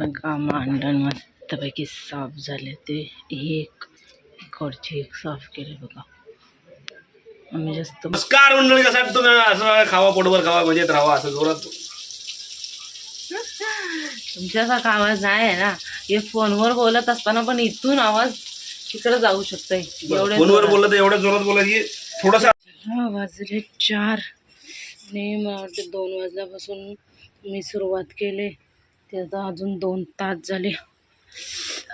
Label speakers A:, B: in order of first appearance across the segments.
A: बघा मांडण मस्तपैकी साफ झाले. ते एक इकडचे एक साफ केले बघा. आम्ही जास्त
B: नमस्कार मंडळी कसा तुम्ही? असं खावा पोटभर खावा मजेत राहावा असं जोरात.
A: तुमच्यासारखा आवाज नाही आहे ना. हे फोनवर बोलत असताना पण इथून आवाज तिकडे जाऊ शकतोय. एवढे
B: फोनवर बोललं तर एवढ्या जोरात बोला की थोडासा
A: वाजले चार. वाटते दोन वाजल्यापासून मी सुरुवात केली. त्याचा अजून दोन तास झाले.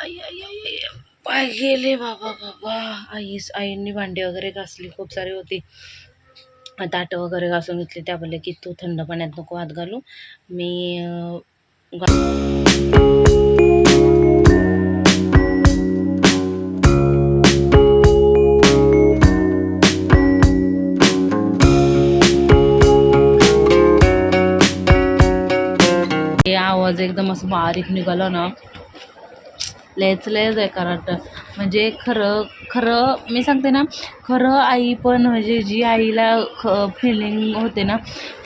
A: आई आई आई आई, पाय गेले बाबा बाबा. आई आईंनी भांडी वगैरे घासली खूप सारी होती. ताट वगैरे घासून घेतली. त्या बोलले की तू थंड पाण्यात नको हात घालू. मी एकदम असं बारीक निघालं ना लयच लयच आहे कारण म्हणजे खरं खरं मी सांगते ना खरं आई पण म्हणजे जी आईला ख फिलिंग होते ना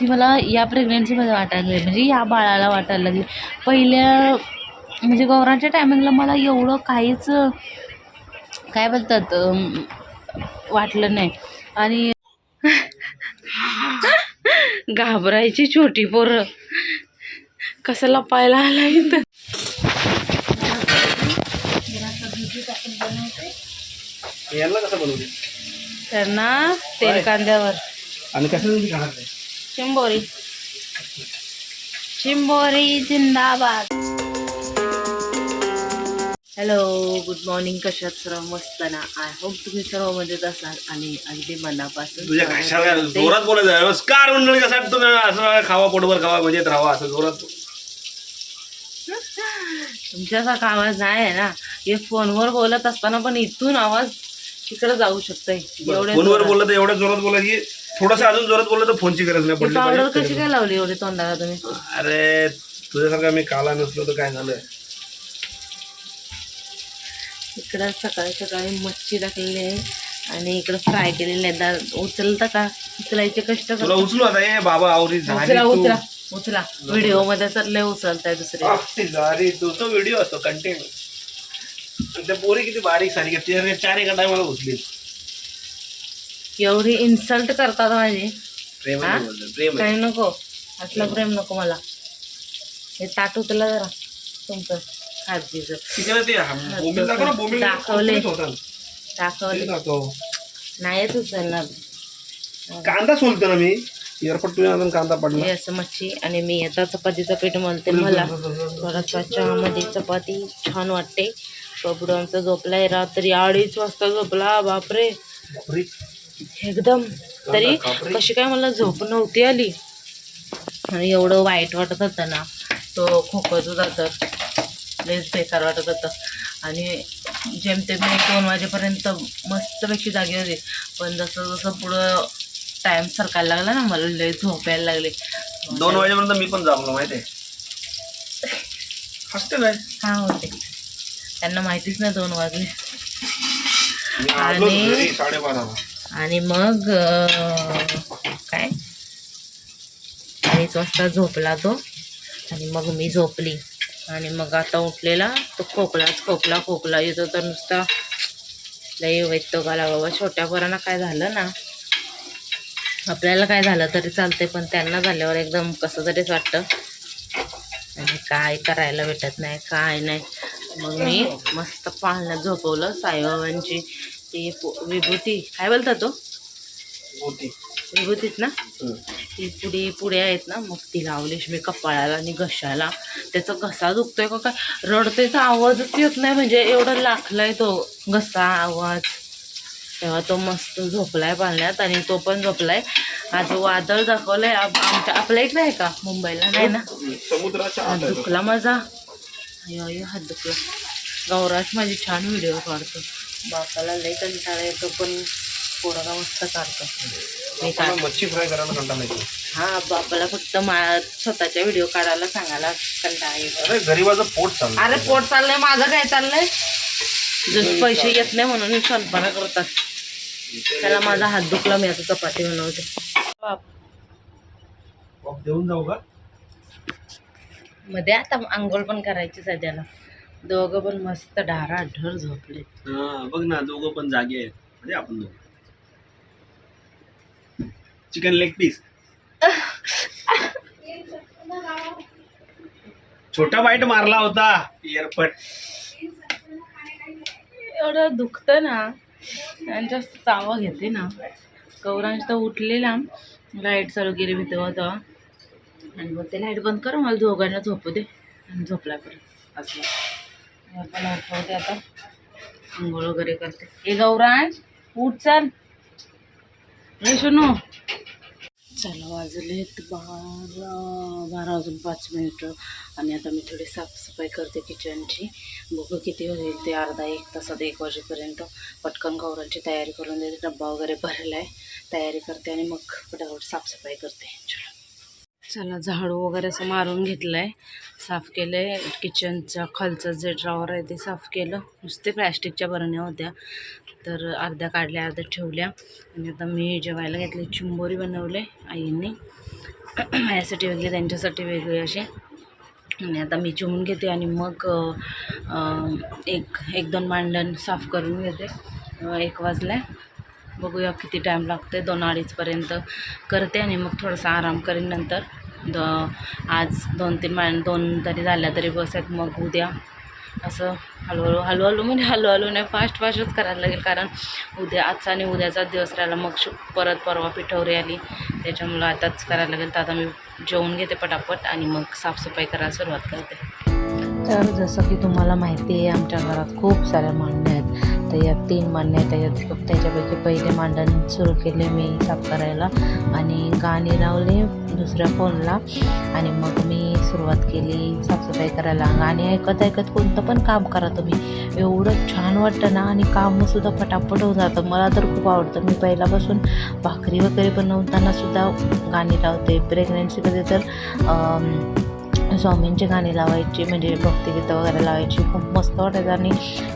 A: ती मला या प्रेग्नन्सीमध्ये वाटायला लागली. म्हणजे या बाळाला वाटायला लागली. पहिल्या म्हणजे गौरांच्या टायमिंगला मला एवढं काहीच काय बोलतात वाटलं नाही. आणि घाबरायची छोटी पोरं. कसं लपायला आला इथं?
B: याला कसं बनवते?
A: त्यांना तेल कांद्यावर.
B: आणि कसं खाणार?
A: चिंबोरी. चिंबोरी जिंदाबाद. हॅलो गुड मॉर्निंग कशात सर्व? मस्त ना आय होप तुम्ही सर्व मजेत असाल आणि अगदी मनापासून
B: तुझ्या कशाला. जोरात बोलायचं? नमस्कार मंडळी कसा तुम्ही? असं खावा पोटभर खावा मजेत राहावा असं जोरात
A: तुमच्यासारखा आवाज नाही आहे ना. हे फोनवर बोलत असताना पण इथून आवाज तिकडे जाऊ शकतोय. एवढे
B: फोनवर बोललं तर एवढ्या जोरात बोला की थोडंसं अजून जोरात बोललं तर फोनची गरज नाही पडली
A: पावडर
B: पाहिजे.
A: कशी काय लावली एवढी तोंडाला तुम्ही?
B: अरे तुझ्यासारखा मी काला नसलो तर काय झालं?
A: इकडं सकाळी सकाळी मच्छी टाकलेली आहे आणि इकडं फ्राय केलेले आहे उचलता का? उचलायचे कष्ट
B: तुला उचलू आता ए बाबा आवरी झाली
A: उचला
B: तू.
A: उचला. उचला. व्हिडिओमध्ये तर लय उचलताय दुसरे.
B: ती व्हिडिओ असतो कंटेंट त्या पोरी किती बारीक सारी ती चार एका टायमाला उचली
A: एवढी इन्सल्ट करतात माझी. काही नको. असलं प्रेम नको मला. हे ताट उचला जरा. तुमचं
B: बोंबील
A: दाखवले. दाखवले. नाहीच उचलणार.
B: कांदा सोलतो ना मी. एअरपोर्ट तुझ्या अजून कांदा पडला?
A: हे असं मच्छी. आणि मी आता चपातीचं पीठ म्हणते मला थोडासा चहामध्ये चपाती छान वाटते. बबडू आमचा झोपलाय. रात्री अडीच वाजता झोपला. बापरे. एकदम. तरी. कशी काय मला झोप नव्हती आली. आणि एवढं वाईट वाटत होतं ना. तो खोकत तर लयच बेकार वाटत होतं. आणि जेमतेम दोन वाजेपर्यंत मस्तपैकी जागी होते. पण जसं जसं पुढं टाईम सरकायला लागला ना मला लय झोप यायला लागले.
B: दोन वाजेपर्यंत मी पण जागलो माहितीये हसते काय?
A: हा होते. त्यांना माहितीच नाही दोन वाजले. आणि- आणि मग काय? अडीच वाजता झोपला तो. आणि मग मी झोपली. आणि मग आता उठलेला तो खोकलाच खोकला खोकला येतो तर नुसता लई वैतो गाला बाबा छोट्या पोरांना काय झालं ना आपल्याला काय झालं तरी चालतंय पण त्यांना झाल्यावर एकदम कसं तरीच वाटतं. आणि काय करायला भेटत नाही काय नाही. मग मी मस्त पाळण्यात झोपवलं साईबाबांची ती विभूती. काय बोलतात तो? विभूतीच ना? ती पुढे पुढे आहेत ना मग ती लावलीस मी कपाळाला आणि घशाला. त्याचा घसा दुखतोय का काय? रडतेचा आवाजच येत नाही म्हणजे एवढा लाखलाय तो घसा आवाज. तेव्हा तो मस्त झोपलाय पाळण्यात आणि तो पण झोपलाय. आज वादळ दाखवलंय. आमच्या आपल्या इकडे आहे का? मुंबईला? नाही ना. दुखला माझा. अयो अयो हात दुखला. गौराश माझी छान व्हिडिओ काढतो. बापाला लई कंटाळा येतो पण पोरगा मस्त काढतो. मी काढ
B: मच्छी फ्राय करायला कंटाळा येतो.
A: हा बापाला फक्त मा स्वतःच्या व्हिडिओ काढायला सांगायला कंटाळा येतो.
B: अरे गरीबाचं पोट चाललं
A: अरे पोट चाललंय माझं काय चाललंय? जस पैसे येत नाही म्हणून स्वयंपाक करतात. त्याला माझा हात दुखला मी आता चपाती बनवते.
B: देऊन जाऊ का?
A: मध्ये आता आंघोळ पण करायची सध्याला. दोघं पण मस्त ढाराढर झोपले
B: हा बघ ना दोघं पण जागे आहेत. म्हणजे आपण दोघं. चिकन लेग पीस छोटा बाईट मारला होता. एअरपट
A: एवढं दुखतं ना. आणि जास्त चावा घेते ना. गौरांश तर उठलेला. लाइट चालू केली भीती होतं आणि मग ते लाइट बंद कर मला दोघांना झोपू दे. आणि झोपला परत. असं. मला उठवते आता. आंघोळ वगैरे करते. हे गौरांश उठ चाल. रे शोनू चला वाजलेत बारा बारा वाजून पाच मिनटं. आणि आता मी थोडी साफसफाई करते किचनची. बघू किती होईल ते अर्धा एक तासात एक वाजेपर्यंत. पटकन गौरांची तयारी करून देते. डब्बा वगैरे भरला आहे तयारी करते आणि मग फटाफट साफसफाई करते. चला. चला झाडू वगैरे असं मारून घेतलं आहे साफ केलं आहे किचनचा खालचं जे ड्रॉवर आहे ते साफ केलं. नुसते प्लॅस्टिकच्या बरण्या होत्या. तर अर्ध्या काढल्या अर्ध्या ठेवल्या. आणि आता मी जेवायला घेतले चिंबोरी बनवले आईंनी. माझ्यासाठी वेगळी त्यांच्यासाठी वेगळी असे. आणि आता मी चिमून घेते आणि मग एक एक दोन मांडण साफ करून घेते. एक वाजल्या बघूया किती टाईम लागते दोन अडीचपर्यंत करते आणि मग थोडासा आराम करेन नंतर. द आज दोन तीन मा दोन तरी झाल्या तरी बस आहेत. मग उद्या असं हळूहळू हळूहळू म्हणजे हळूहळू नाही फास्ट फास्टच करायला लागेल. कारण उद्या आजचा आणि उद्याचा दिवस राहिला मग शु परत परवा पिठवरी आली. त्याच्यामुळं आताच करायला लागेल. तर आता मी जेवून घेते पटापट आणि मग साफसफाई करायला सुरुवात करते. तर जसं की तुम्हाला माहिती आहे आमच्या घरात खूप साऱ्या मांडण्या आहेत या तीन मान्यता आहेत त्याच्यापैकी पहिले मांडण सुरू केले मी साफ करायला. आणि गाणी लावले दुसऱ्या फोनला. आणि मग मी सुरुवात केली साफसफाई करायला. गाणी ऐकत ऐकत कोणतं पण काम करा तुम्ही. एवढं छान वाटतं ना. आणि कामसुद्धा पटापट होऊन जातं. मला तर खूप आवडतं. मी पहिल्यापासून भाकरी वगैरे बनवताना सुद्धा गाणी लावते. प्रेग्नन्सीमध्ये तर स्वामींची गाणी लावायची म्हणजे भक्तिगीतं वगैरे लावायची. खूप मस्त वाटायचं आणि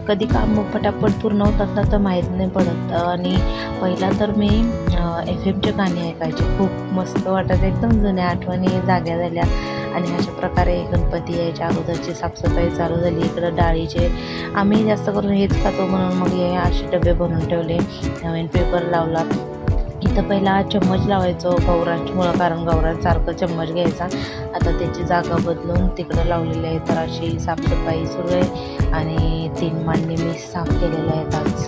A: कधी काम पटापट पूर्ण होतात ना तर माहीत नाही पडत. आणि पहिला तर मी एफ एमचे गाणी ऐकायचे. खूप मस्त वाटायचं. एकदम जुन्या आठवणी जाग्या झाल्या. आणि अशा प्रकारे गणपती यायच्या अगोदरची साफसफाई चालू झाली. इकडं डाळीचे आम्ही जास्त करून हेच खातो म्हणून मग हे असे डबे भरून ठेवले. नवीन पेपर लावला इथं पहिला चम्मच लावायचो गौरांमुळं कारण गौरांसारखं सारखं चम्मच घ्यायचा. आता त्याची जागा बदलून तिकडं लावलेली आहे तर अशी साफसफाई सुरू आहे आणि तीन मांडणी मी साफ केलेल्या आहेत आज.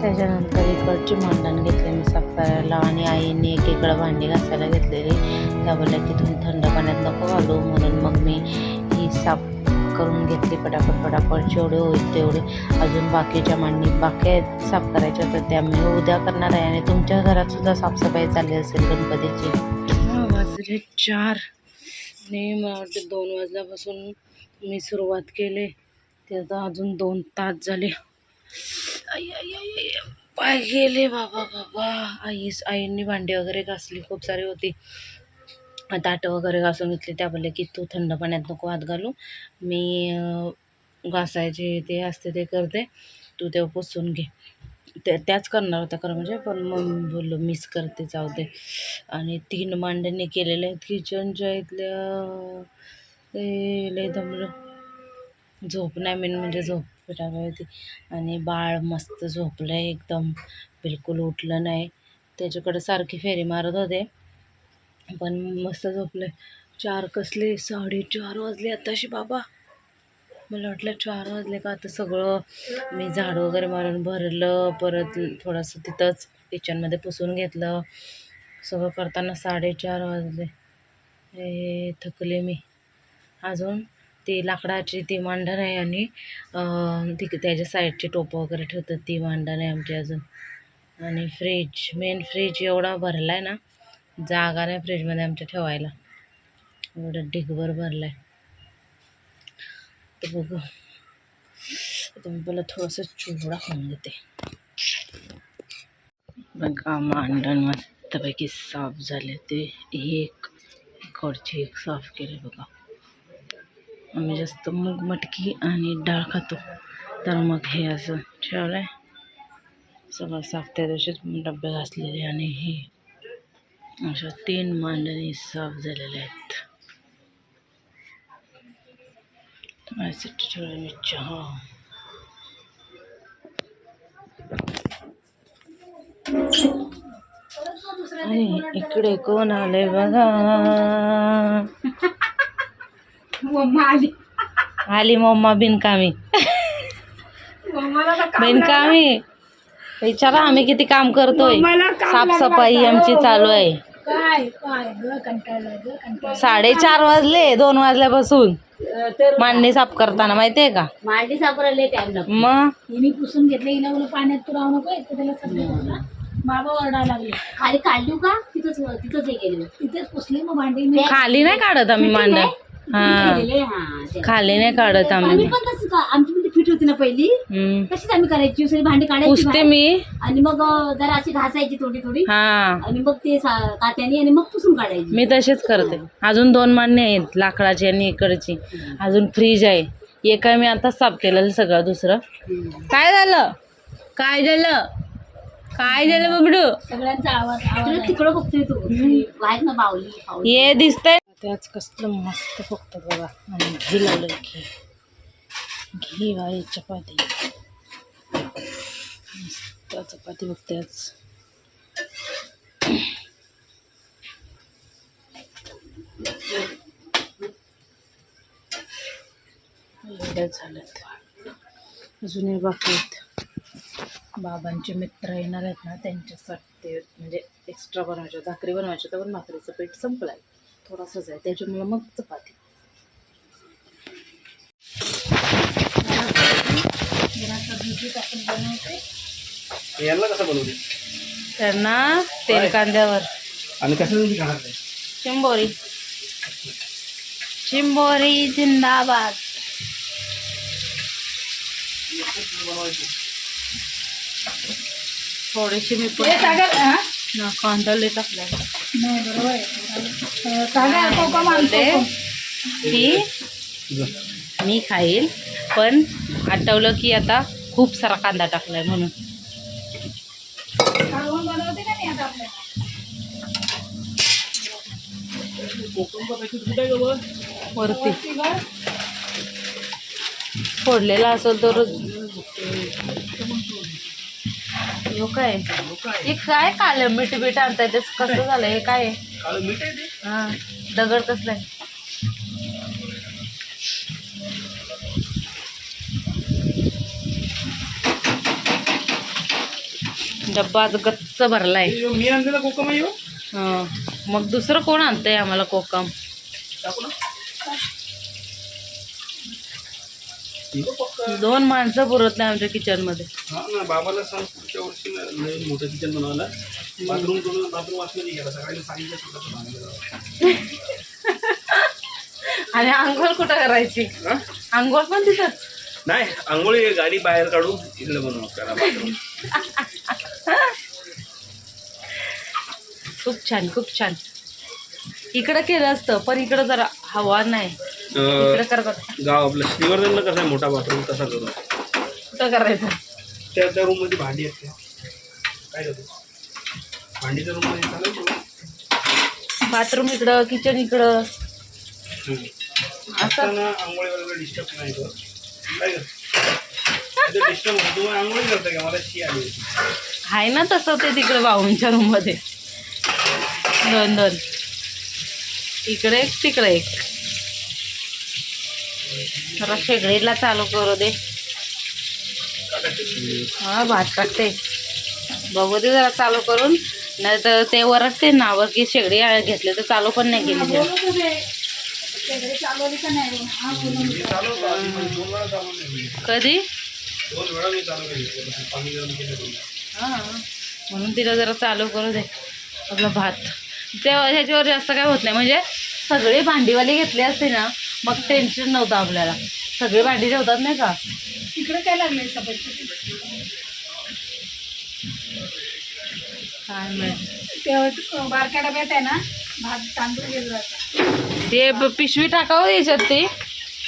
A: त्याच्यानंतर इकडची मांडण घेतले मी साफ करायला आणि आईने एकीकडं भांडी घासायला घेतलेली. त्या बोलल्या की तुम्ही थंड पाण्यात नको घालू म्हणून मग मी ही साफ करून घेतली पटापट पटापट. जेवढे होईल तेवढे. अजून बाकीच्या मांडणी बाकी आहेत साफ करायच्या होत्या त्या मी उद्या करणार आहे आणि तुमच्या घरात सुद्धा साफसफाई चालली असेल गणपतीची. वाजले चार. आणि मला वाटतं दोन वाजल्यापासून मी सुरुवात केली. त्याचा अजून दोन तास झाले. आई आई आई. पाय गेले बाबा बाबा. आईस आईंनी भांडी वगैरे घासली. खूप सारी होती. ताटं वगैरे घासून घेतली. त्या बोलले की तू थंड पाण्यात नको हात घालू. मी घासायचे ते असते ते करते. तू ते पुसून घे. ते त्याच करणार होत्या खरं म्हणजे. पण मग बोललो मिस करते जाऊ दे. आणि तीन मांडणी केलेले आहेत किचनच्या इथल्या ते लय दमलं. झोप नाही मेन म्हणजे झोप टाकावी होती आणि बाळ मस्त झोपलं आहे एकदम. बिलकुल उठलं नाही. त्याच्याकडे सारखी फेरी मारत होते. पण मस्त झोपलं चार कसले? साडेचार वाजले आताशी बाबा. मला वाटलं चार वाजले का आता सगळं मी झाडं वगैरे मारून भरलं परत थोडंसं तिथंच किचनमध्ये पुसून घेतलं. सगळं करताना साडेचार वाजले. हे थकले मी. अजून ती लाकडाची ती मांडण आहे आणि ती त्याच्या साईडची टोपं वगैरे ठेवतात ती मांडण आहे आमची अजून. आणि फ्रीज मेन फ्रीज एवढा भरला आहे ना जागा नाही फ्रीजमध्ये आमच्या ठेवायला. एवढं ढिगभर भरला आहे तर बघू. तुम्ही मी थोडंसं चिवडा खाऊन घेते. बघा मांडण मस्तपैकी साफ झाले ते. एक इकडची एक साफ केले बघा. आम्ही जास्त मूग मटकी आणि डाळ खातो. तर मग हे असं ठेवलं आहे सगळं साफ त्या दिवशीच डबे घासलेले आणि हे अशा तीन मांडणी साफ झालेल्या आहेत. माझ्यासाठी मी चहा. आणि इकडे कोण आले बघा? आली. मम्मा बिनकामी. बिनकामी. विचारा आम्ही किती काम करतोय. साफसफाई आमची चालू आहे.
C: काय? काय? ग कंटाळलं ग कंटाळलं.
A: साडेचार वाजले दोन वाजल्यापासून. मांडणी साफ करताना माहितीये का?
C: मांडी सापडले टाइम लागतो
A: मग?
C: हिने पुसून घेतलं पाण्यात तू राहू नको बाबा ओरडायला लागले खाली काढली का? तिथंच तिथंच हे केलं तिथेच पुसली मग भांडी मी.
A: खाली नाही काढत आम्ही मांड हा. खाली नाही काढत
C: आम्ही.
A: आम्ही
C: पण तसं का आमची पण ती फिट होती ना पहिली.
A: हम्म.
C: तशीच आम्ही करायची सगळी भांडी काढायची
A: पुसते
C: बाहेर.
A: मी.
C: आणि मग अं, जरा अशी घासायची थोडी थोडी.
A: हा.
C: आणि मग ते सा- कात्याने आणि मग पुसून काढायची.
A: मी तसेच करते. अजून दोन मान्य आहेत लाकडाची आणि इकडची. अजून फ्रीज आहे. एक आहे मी आता साफ केलेलं सगळं दुसरं. काय झालं? काय झालं? काय झालं बबडू
C: सगळ्यांचा आवाज आवाज तिकडं बघतोय तू. वाईट ना बावली बावली.
A: ये दिसतंय त्याच कसलं मस्त फक्त बघा. आणि घी लावलं घी. घी वाई चपाती. मस्त चपाती बघते आज. एवढ्या झाल्यात. बाकी आहेत. बाबांचे मित्र येणार आहेत ना त्यांच्यासाठी ते म्हणजे एक्स्ट्रा बनवायचे भाकरी बनवायचे तर पण भाकरीचं पीठ संपलं आहे थोडंसंच आहे त्याच्यामुळं मग चपाती.
B: यांना कसं बनवते
A: त्यांना तेल कांद्यावर.
B: आणि कसं खाणार?
A: चिंबोरी. चिंबोरी जिंदाबाद. थोडीशी मी की मी खाईल पण आठवलं की आता खूप सारा कांदा टाकलाय म्हणून. वरती. फोडलेला असेल तर ह्यो काय हे काय काल मीठ बीठ आणताय ते कसं झालं हे काय आहे?
B: काळं मीठ आहे ते
A: हा दगड कसला आहे डब्बा आज गच्च भरलाय
B: मी आणलेला कोकम आहे?
A: हा. मग दुसरं कोण आणतंय आम्हाला कोकम. दोन माणसं पुरत नाही आमच्या किचनमध्ये
B: हा ना बाबाला सांग पुढच्या वर्षी ना लय मोठं किचन बनवायला. बाथरूम करून बाथरूम वाचलं गेला सकाळी सांगितलं स्वतःचं भांडण लावायला.
A: आणि आंघोळ कुठं करायची?
B: हा?
A: आंघोळ पण तिथंच.
B: नाही आंघोळी गाडी बाहेर काढून इकडे बनवा करा बाथरूम.
A: खूप छान खूप छान. इकडं केलं असतं पण इकडं जरा हवा नाही. इकडं करतात
B: गाव आपलं श्रीवर्धनला कसा आहे? मोठा बाथरूम तसा करू?
A: कुठं करायचं?
B: त्या त्या रूममध्ये भांडी असते काय करतो? भांडीच्या रूममध्ये चालेल?
A: बाथरूम इकडं किचन इकडं.
B: हम्म.
A: असं.
B: असताना आंघोळी वगैरे डिस्टर्ब नाही कर काय कर डिस्टर्ब होतो. तुम्ही आंघोळी करता का? मला शी आली होती.
A: आहे ना तसं ते तिकडे भाऊंच्या रूममध्ये दोन दोन. इकडे एक तिकडे एक. जरा शेगडीला चालू करू दे. हा भात टाकते बघू दे जरा चालू करून. नाही तर ते वरचते ना वर की शेगडी घेतले तर चालू पण नाही केली
B: चालू
A: कधी? म्हणून तिला जरा चालू करू दे. आपला भात. तेव्हा ह्याच्यावर जास्त काय होत नाही. म्हणजे सगळे भांडीवाले घेतले असते ना मग टेन्शन नव्हतं आपल्याला. सगळे भांडी ठेवतात नाही का?
C: तिकडे काय लागले
A: काय माहीत.
C: ते तांदूळ घेत जातात.
A: ते पिशवी टाकावं याच्यात ते.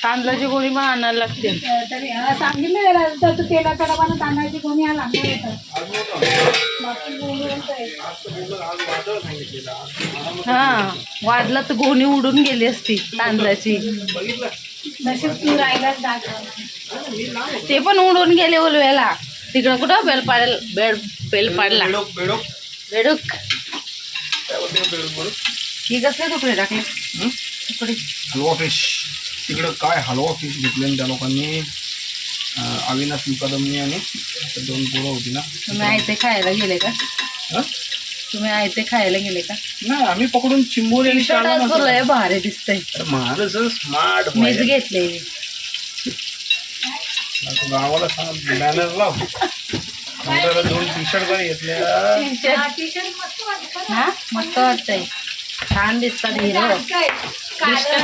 A: तांदळाची गोळी पण आणायला लागते
C: तरी हा, सांगितलं तर तू तेलाचा डबा तांदळाची येतात
B: आज
A: हा वाजला तर गोणी उडून गेली असती तांदळाची.
C: तू
A: पण उडून गेले उलव्याला. तिकडं कुठं बेल पाडेल बेड बेल पाडला?
B: बेडोक
A: ही कसले तुकडे टाकले? तुकडे.
B: फिश तिकडं काय हलवा फिश घेतले त्या लोकांनी अविनाश मुकादमनी आणि दोन पोरं होती ना.
A: तुम्ही आयते खायला गेले का?
B: हं?
A: तुम्ही आयते खायला गेले का?
B: नाही आम्ही पकडून चिंबोरी आणि
A: शर्ट आज लय भारी दिसतंय.
B: महाराज स्मार्ट
A: मीच घेतले.
B: गावाला सांग बॅनर लाव दोन टी शर्ट पण घेतल्या.
C: वाटतं
A: हा मस्त वाटतंय. छान दिसतात हिरो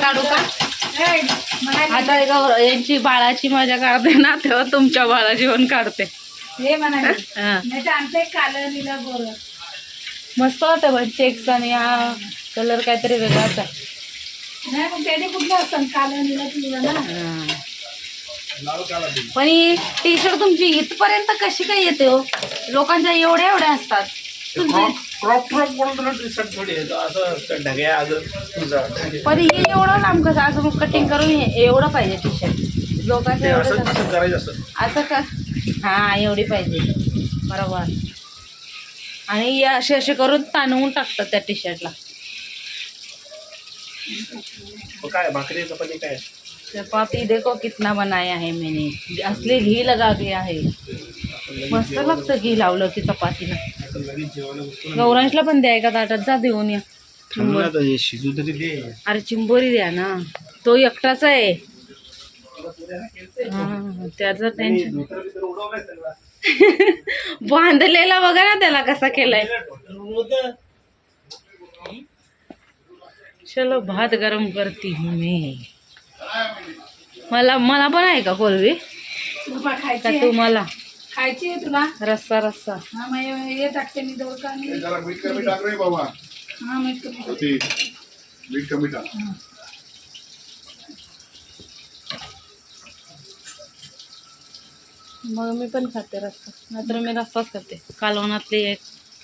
A: काढू का? आता एका यांची बाळाची मजा काढते ना तेव्हा तुमच्या बाळाची पण काढते.
C: हे
A: हा. मस्त वाटतं पण चेक्स आणि हा कलर काहीतरी वेगळाच आहे.
C: नाही पण
A: हा. टी शर्ट तुमची इथपर्यंत कशी काय येते हो? लोकांच्या एवढ्या एवढ्या असतात.
B: क्रॉप क्रॉप क्रॉप म्हणून तुला टी शर्ट थोडी येतो असं असतं ढग्या अजून तुझं
A: पण हे एवढं लांब कसं असं कटिंग करून हे एवढं पाहिजे टी शर्ट लोकांचं एवढं
B: असं करायचं असं
A: असं का? हा एवढी पाहिजे. बरोबर. आणि असे असे करून ताणवून टाकतात त्या टी शर्टला
B: काय भाकरी चपाती काय?
A: चपाती देखो कितना बनाया है मैंने। असली घी लगा दिया है। मस्त लागतं घी लावलं की चपातीला. गौरांशला पण द्याय का? ताटात जा देऊन या. अरे चिंबोरी द्या ना. तो एकटाच आहे. हा, त्याचं टेन्शन. बांधलेला बघा ना त्याला कसा केलाय. चलो भात गरम करती हूँ मी. मला मला पण आहे का कोलवी
C: तुला
A: का
C: खायची आहे?
A: तू मला?
C: खायची आहे तुला?
A: रस्सा रस्सा.
C: हा मग हे- हे टाकते मी दोडका आणि
D: जरा मीठ कमी टाक रे बाबा.
C: हा मग तुम्ही
D: ते मीठ कमी टाक.
A: मग मी पण खाते रस्सा. नाहीतर मी रस्साच खाते. कालवणातली एक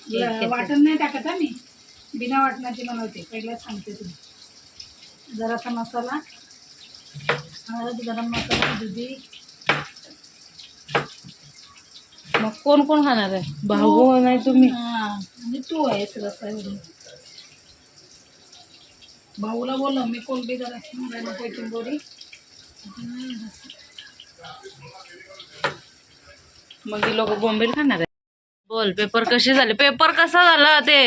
A: एक घेते.
C: वाटण नाही टाकत हा मी? बिना वाटणाची बनवते. पहिला सांगते तुम्ही जरासा मसाला हळद गरम मसाला दुधी.
A: मग कोण कोण खाणार आहे? भाऊ नाही तुम्ही?
C: हा आणि तू आहेस रस्सा भाऊला बोललो मी कोलबी जरा नको चिंबोरी
A: मग लोक बोंबील खाणार आहे बोल पेपर कसे झाले? पेपर कसा झाला ते?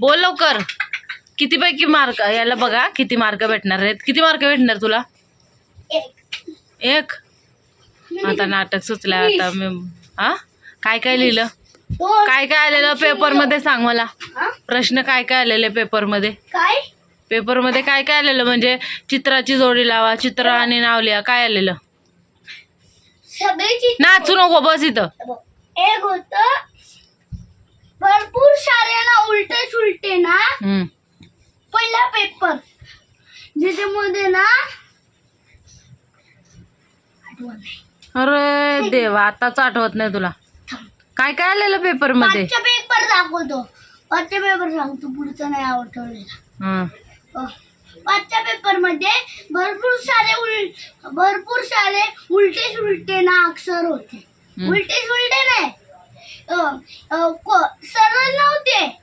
A: बोल लवकर. किती पैकी मार्क? याला बघा किती मार्क भेटणार आहेत? किती मार्क भेटणार तुला? एक. आता नाटक सुचलं आता मी हा? काय काय लिहिलं? काय काय आलेलं पेपरमध्ये सांग मला. प्रश्न काय काय आलेले पेपरमध्ये?
C: काय?
A: पेपरमध्ये काय काय आलेलं? म्हणजे चित्राची जोडी लावा चित्र आणि नाव लिहा. काय आलेलं? नाचू नको बस इथं.
C: एक होत भरपूर सारे ना. उलटे सुलटे ना. पहिला पेपर ज्याच्यामध्ये ना
A: अरे देवा आताच आठवत नाही तुला. काय काय आलेलं पेपरमध्ये?
C: पाचचा पेपर दाखवतो. पाचचा पेपर सांगतो पुढचा नाही आवडलेला
A: हं.
C: पाचच्या पेपरमध्ये भरपूर सारे उल भरपूर सारे उलटे सुलटे ना अक्षर होते.
A: हम्म.
C: उलटे सुलटे नाही. अ, अ, को- सरळ नव्हते.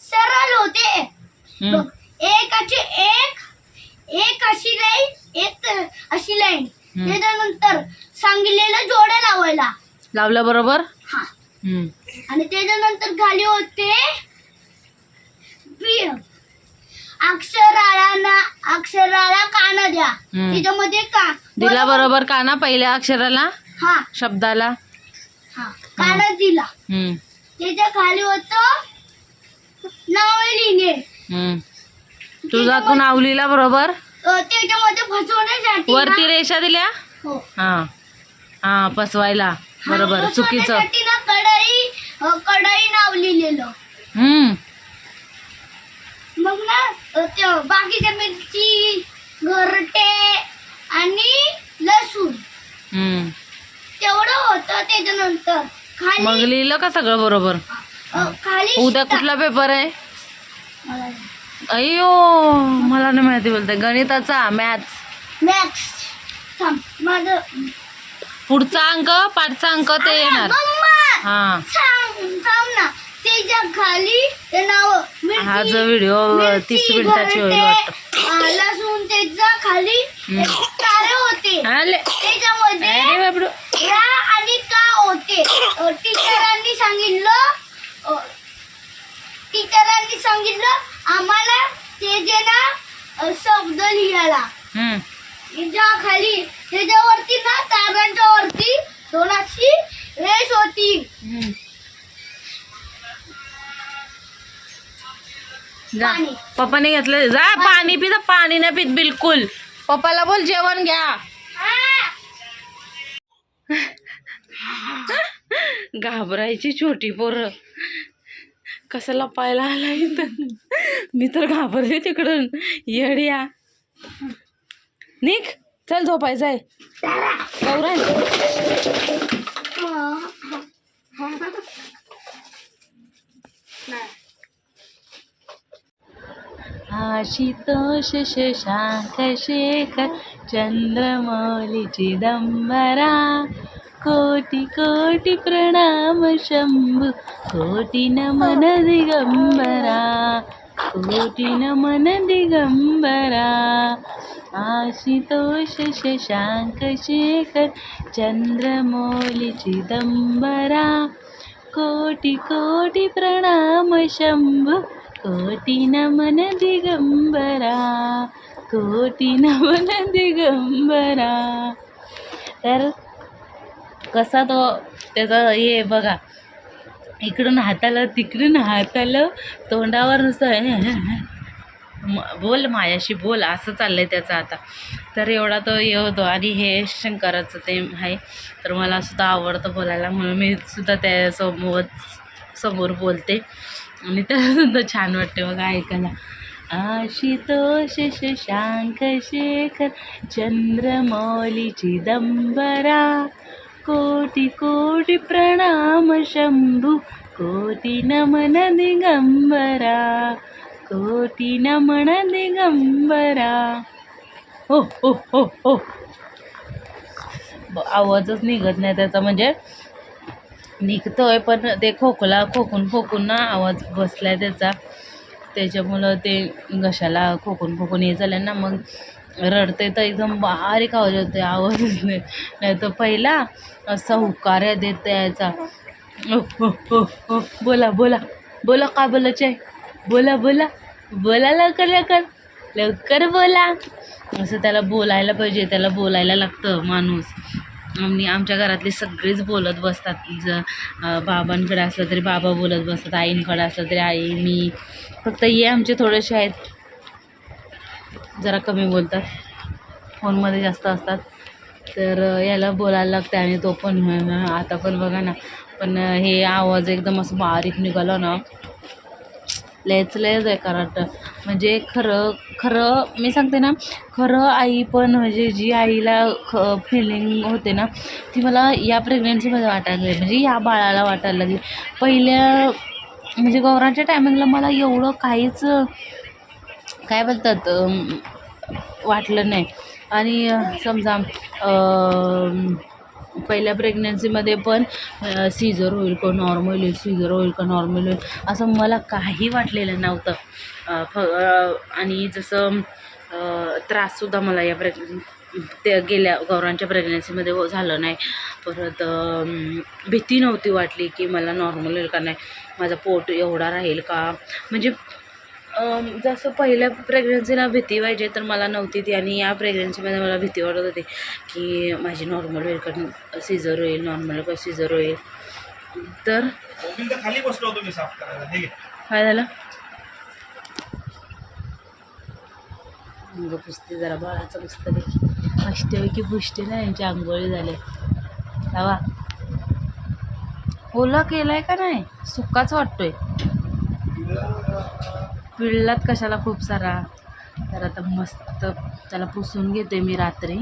C: सरळ होते.
A: हम्म.
C: एकाचे एक एक अशी लाईन एक अशी लाईन
A: हम्म.
C: त्याच्यानंतर सांगितलेलं जोड्या लावायला
A: लावलं बरोबर
C: हा
A: हम्म.
C: आणि त्याच्यानंतर खाली होते पि- अक्षराला ना अक्षराला काना द्या
A: हम्म.
C: त्याच्यामध्ये का
A: दिला बरोबर का ना पहिल्या अक्षराला
C: हा
A: शब्दाला
C: हा काना दिला
A: हम्म.
C: त्याच्याखाली होत नाव लिहिणे.
A: तुझा तू नाव लिहिला बरोबर
C: त्याच्यामध्ये फसवण्यासाठी
A: वरती रेषा दिल्या?
C: हो.
A: हा. हा फसवायला. बरोबर चुकीचं.
C: फसवण्यासाठी ना कढई अ, कढई नाव लिहिलेलं
A: हम्म.
C: मग ना अ, ते बाकीच्या मिरची घरटे आणि लसूण.
A: हम्म.
C: तेवढं होतं त्याच्यानंतर.
A: मग
C: खाली
A: लिहिलं का सगळं बरोबर?
C: अ, खाली
A: उद्या कुठला पेपर आहे? अय्यो मला नाही माहिती बोलते गणिताचा मॅथ्स
C: माझं
A: पुढचा अंक पाठचा अंक ते येणार. हा. हा जो व्हिडिओ तीस मिनिटाची होईल वाटतं. त्याच्याखाली.
C: तारे होते. त्याच्यामध्ये आणि का होते. टीचरांनी सांगितलं टीचरांनी सांगितलं आम्हाला ते जे ना शब्द लिहायला. त्याच्याखाली त्याच्यावरती ना तारांच्या वरती दोनाची रेस होती.
A: जा.
C: पाणी.
A: पप्पाने घेतलं. जा पाणी. पिता पाणी नाही पित बिलकुल. पप्पाला बोल जेवण घ्या. घाबरायची छोटी पोरं. कसं लपायला आला इथं? मी तर घाबरले तिकडून. येड्या निक चल झोपायचं आहे आशितोष शशांक शेखर चंद्रमौली चिदंबरा. कोटी कोटी प्रणाम शंभू कोटी नमन दिगंबरा कोटी नमन दिगंबरा आशितोष शशांक शेखर चंद्रमौली चिदंबरा कोटी कोटी प्रणाम शंभू कोटी नमन दिगंबरा कोटी नमन दिगंबरा तर कसा तो त्याचा हे बघा. इकडून हाताला तिकडून हाताला तोंडावर नुसतं म- बोल माझ्याशी बोल. असं चाललंय त्याचं आता. तर एवढा तो हे होतो. आणि हे शंकराचं ते आहे. तर मला सुद्धा आवडतं बोलायला. म्हणून मी सुद्धा त्यासोबत समोर बोलते. आणि त्याला सुद्धा छान वाटते बघा ऐकायला. आशितोष शशांक शेखर चंद्रमौली चिदंबरा. कोटी कोटी प्रणाम शंभू कोटी नमन दिगंबरा कोटी नमन दिगंबरा. हो हो हो हो. आवाजच निघत नाही त्याचा म्हणजे निघतोय पण ते खोकला खोकून खोकून ना आवाज बसलाय त्याचा. त्याच्यामुळं ते घशाला खोकून खोकून हे झालं ना मग रडते तर एकदम बारीक आवाज होते आवाजच नाही नाही तर पहिला असा हुकाऱ्या देत यायचा. बोला बोला. बोला काय बोलायचं? आहे बोला बोला. बोला लवकर लवकर. लवकर बोला. असं त्याला बोलायला पाहिजे त्याला बोलायला लागतं माणूस. आणि आमच्या घरातली सगळीच बोलत बसतात. ज बाबांकडे असलं तरी बाबा बोलत बसतात आईंकडे असलं तरी आई मी. फक्त ये आमचे थोडेसे आहेत. जरा कमी बोलतात. फोनमध्ये जास्त असतात. तर याला बोलायला लागते आणि तो पण आता पण बघा ना. पण हे आवाज एकदम असं बारीक निघाला ना. लयच लयच आहे कराट. म्हणजे खरं खरं मी सांगते ना खरं आई पण म्हणजे जी आईला ख फिलिंग होते ना ती मला या प्रेग्नन्सीमध्ये वाटायला लागली. म्हणजे या बाळाला वाटायला लागली. पहिल्या म्हणजे गौरांच्या टायमिंगला मला एवढं काहीच काय बोलतात वाटलं नाही. आणि समजा पहिल्या प्रेग्नन्सीमध्ये पण सीझर होईल का नॉर्मल होईल सीझर होईल का नॉर्मल होईल असं मला काही वाटलेलं नव्हतं. फ आणि जसं त्राससुद्धा मला या प्रेग त्या गेल्या गौरांच्या प्रेग्नन्सीमध्ये हो झालं नाही. परत भीती नव्हती वाटली की मला नॉर्मल होईल का नाही. माझं पोट एवढा राहील का? म्हणजे जसं पहिल्या प्रेग्नन्सीला भीती पाहिजे तर मला नव्हती ती आणि या प्रेग्नन्सीमध्ये मला भीती वाटत होती की माझी नॉर्मल होईल का? सीझर होईल नॉर्मल का सीझर होईल? तर
B: मोबिल तर खाली बसलो होतो मी साफ करायला. घे.
A: काय झालं? अंग पुसते जरा बाळाचं आहे अष्टपैकी पुष्टी ना यांची आंघोळी झाले. लावा. ओला केलाय का नाही? सुकाच वाटतोय. पिळलात कशाला खूप सारा. तर आता मस्त त्याला पुसून घेते मी रात्री.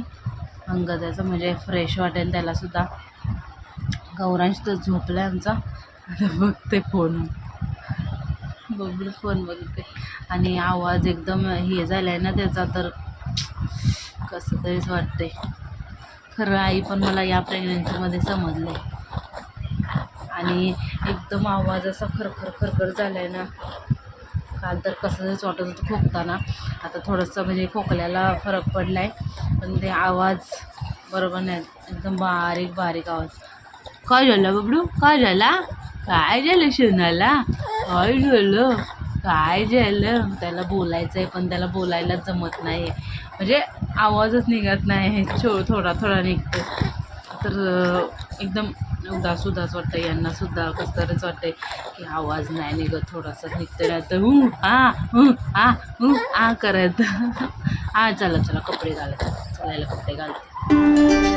A: अंग त्याचं म्हणजे फ्रेश वाटेल त्यालासुद्धा गौरांश तर झोपला आमचा. आता बघते फोन बबलू फोन बघते. आणि आवाज एकदम हे झालाय ना त्याचा तर कसं तरीच वाटते खरं आई पण मला या प्रेग्नन्सीमध्ये समजलं आणि एकदम आवाज असा खरखर खरखर झालाय ना. काल तर कसं वाटत होतं खोकताना. आता थोडंसं म्हणजे खोकल्याला फरक पडला आहे पण ते आवाज बरोबर नाही. एकदम बारीक बारीक आवाज. काय झालं बबडू? काय झाला? काय झालं शिवनाला काय झालं? काय झालं? त्याला बोलायचं आहे पण त्याला बोलायलाच जमत नाही म्हणजे आवाजच निघत नाही. छो थोडा थोडा निघतो तर एकदम उदास उदास वाटतं यांना सुद्धा कसं तरच वाटतंय की आवाज नाही निघत थोडासा निघतं नाही तर हू हा हू हा हू आ करायचं हा चला चला कपडे घालत चलायला कपडे घालते.